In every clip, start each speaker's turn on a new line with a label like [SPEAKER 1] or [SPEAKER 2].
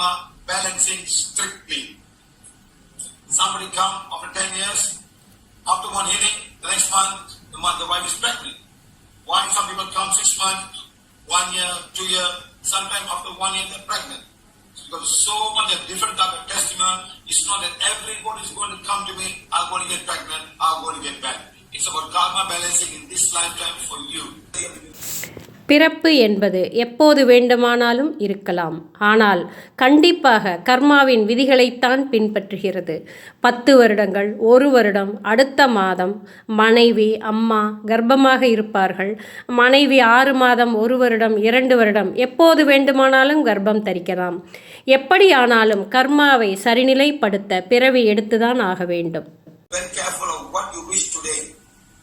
[SPEAKER 1] karma balancing strictly. Somebody come after 10 years, after one healing, the next month, the month the wife is pregnant. Why some people come six months, one year, two year, sometimes after one year they're pregnant. Because so much of different type of testimony. It's not that everybody is going to come to me, I'm going to get pregnant, I'm going to get back. It's about karma balancing in this lifetime for you.
[SPEAKER 2] பிறப்பு என்பது எப்போது வேண்டுமானாலும் இருக்கலாம். ஆனால் கண்டிப்பாக கர்மாவின் விதிகளைத்தான் பின்பற்றுகிறது. பத்து வருடங்கள் ஒரு வருடம் அடுத்த மாதம் மனைவி அம்மா கர்ப்பமாக இருப்பார்கள். மனைவி ஆறு மாதம் ஒரு வருடம் இரண்டு வருடம் எப்போது வேண்டுமானாலும் கர்ப்பம் தரிக்கலாம். எப்படியானாலும் கர்மாவை சரிநிலைப்படுத்த பிறவி எடுத்துதான் ஆக வேண்டும்.
[SPEAKER 1] What you.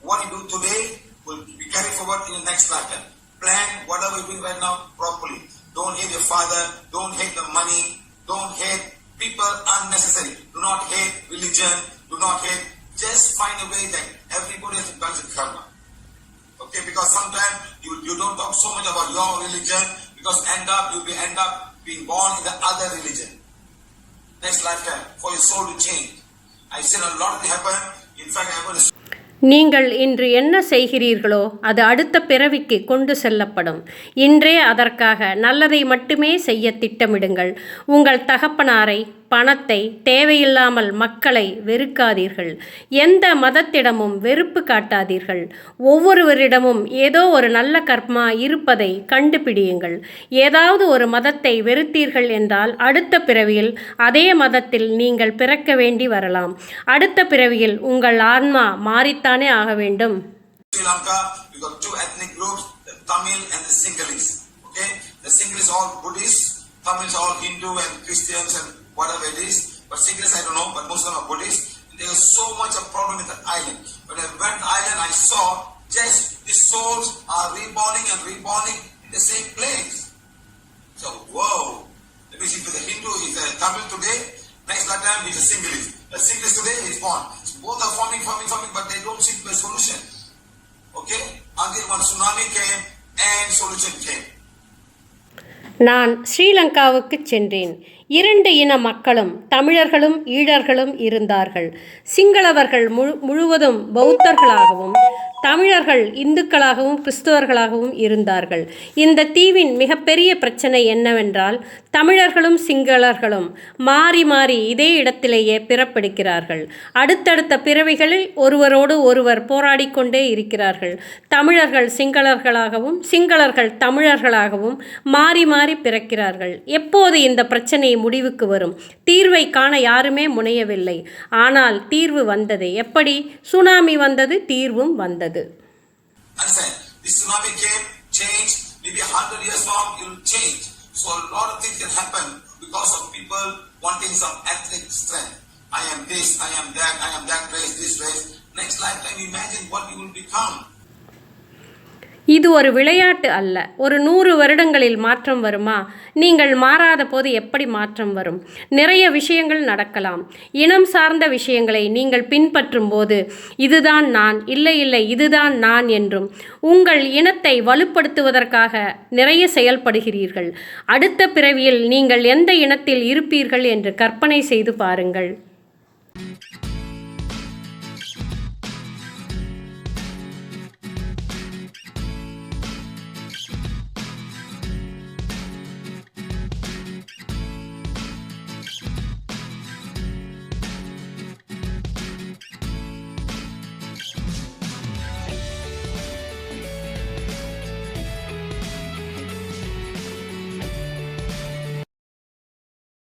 [SPEAKER 1] What you do today will be carried forward in the next lifetime. Plan whatever you're doing right now properly. Don't hate your father. Don't hate the money. Don't hate people unnecessary. Do not hate religion. Do not hate. Just find a way that everybody has to balance karma. Okay, because sometimes you, you don't talk so much about your religion because end up you'll be end up being born in the other religion. Next lifetime for your soul to change. I've seen a lot of it happen. In fact, I want to
[SPEAKER 2] நீங்கள் இன்று என்ன செய்கிறீர்களோ அது அடுத்த பிறவிக்கு கொண்டு செல்லப்படும். இன்றே அதற்காக நல்லதை மட்டுமே செய்ய திட்டமிடுங்கள். உங்கள் தகப்பனாரை பணத்தை தேவையில்லாமல் மக்களை வெறுக்காதீர்கள். எந்த மதத்திடமும் வெறுப்பு காட்டாதீர்கள். ஒவ்வொருவரிடமும் ஏதோ ஒரு நல்ல கர்மா இருப்பதை கண்டுபிடியுங்கள். ஏதாவது ஒரு மதத்தை வெறுத்தீர்கள் என்றால் அடுத்த பிறவியில் அதே மதத்தில் நீங்கள் பிறக்க வேண்டி வரலாம். அடுத்த பிறவியில் உங்கள் ஆன்மா மாறித்தானே ஆக வேண்டும்.
[SPEAKER 1] Tamils all Buddhists, Tamils all Hindu and Christians and whatever it is. But Sinhalese I don't know, but most of them are Buddhists. There was so much a problem with the island. When I went to the island, I saw just the souls are reborning and reborning in the same place. So, whoa. Let me see, if the Hindu is a Tamil today, next lifetime he's a Sinhalese. A Sinhalese today, he's born. So both are forming, forming, forming, but they don't seem to be a solution. Okay? Until one tsunami came and solution came.
[SPEAKER 2] நான் ஸ்ரீலங்காவுக்கு சென்றேன் இரண்டு இன மக்களும் தமிழர்களும் ஈழர்களும் இருந்தார்கள். சிங்களவர்கள் முழு முழுவதும் பௌத்தர்களாகவும் தமிழர்கள் இந்துக்களாகவும் கிறிஸ்துவர்களாகவும் இருந்தார்கள். இந்த தீவின் மிகப்பெரிய பிரச்சனை என்னவென்றால் தமிழர்களும் சிங்களர்களும் மாறி மாறி இதே இடத்திலேயே பிறப்பெடுக்கிறார்கள். அடுத்தடுத்த பிறவிகளில் ஒருவரோடு ஒருவர் போராடிக்கொண்டே இருக்கிறார்கள். தமிழர்கள் சிங்களர்களாகவும் சிங்களர்கள் தமிழர்களாகவும் மாறி மாறி பிறக்கிறார்கள். எப்போது இந்த பிரச்சனை முடிவுக்கு வரும் தீர்வை காண யாருமே முனையவில்லை ஆனால் தீர்வு வந்தது எப்படி சுனாமி வந்தது தீர்வும் வந்தது
[SPEAKER 1] I am this, I am that, I am that race, this race. Next lifetime, imagine what you will become.
[SPEAKER 2] இது ஒரு விளையாட்டு அல்ல. ஒரு நூறு வருடங்களில் மாற்றம் வருமா? நீங்கள் மாறாத போது எப்படி மாற்றம் வரும்? நிறைய விஷயங்கள் நடக்கலாம். இனம் சார்ந்த விஷயங்களை நீங்கள் பின்பற்றும் போது இதுதான் நான் இல்லை இல்லை இதுதான் நான் என்றும் உங்கள் இனத்தை வலுப்படுத்துவதற்காக நிறைய செயல்படுகிறீர்கள். அடுத்த பிறவியில் நீங்கள் எந்த இனத்தில் இருப்பீர்கள் என்று கற்பனை செய்து பாருங்கள்.